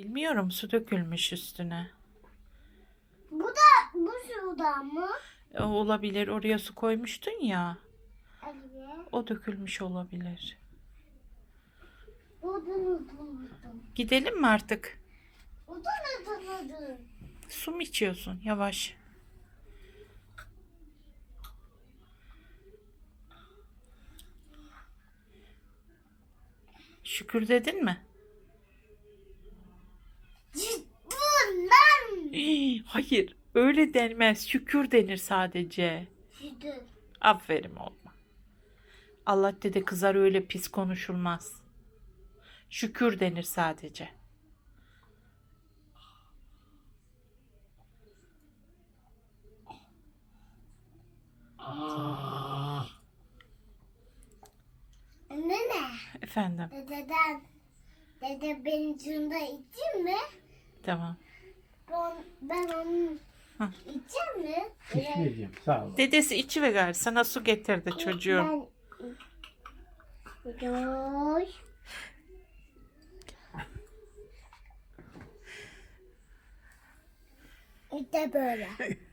Bilmiyorum su dökülmüş üstüne. Bu da bu şuradan mı? E, olabilir oraya su koymuştun ya. Evet. O dökülmüş olabilir. Buradan unuttum. Gidelim mi artık? Buradan unuttum. Su mu içiyorsun? Yavaş. Şükür dedin mi? Hayır, öyle denmez. Şükür denir sadece. sütü. Aferin olma. Allah dedi kızar öyle pis konuşulmaz. Şükür denir sadece. Anne ne? Efendim, Dededen. Dede benim şunda içeyim mi? tamam. Ben, ben onu Hı. içeyim mi? İçmeyeceğim sağ ol. Dedesi içi ve gari sana su getirdi çocuğum. Ben... İşte böyle.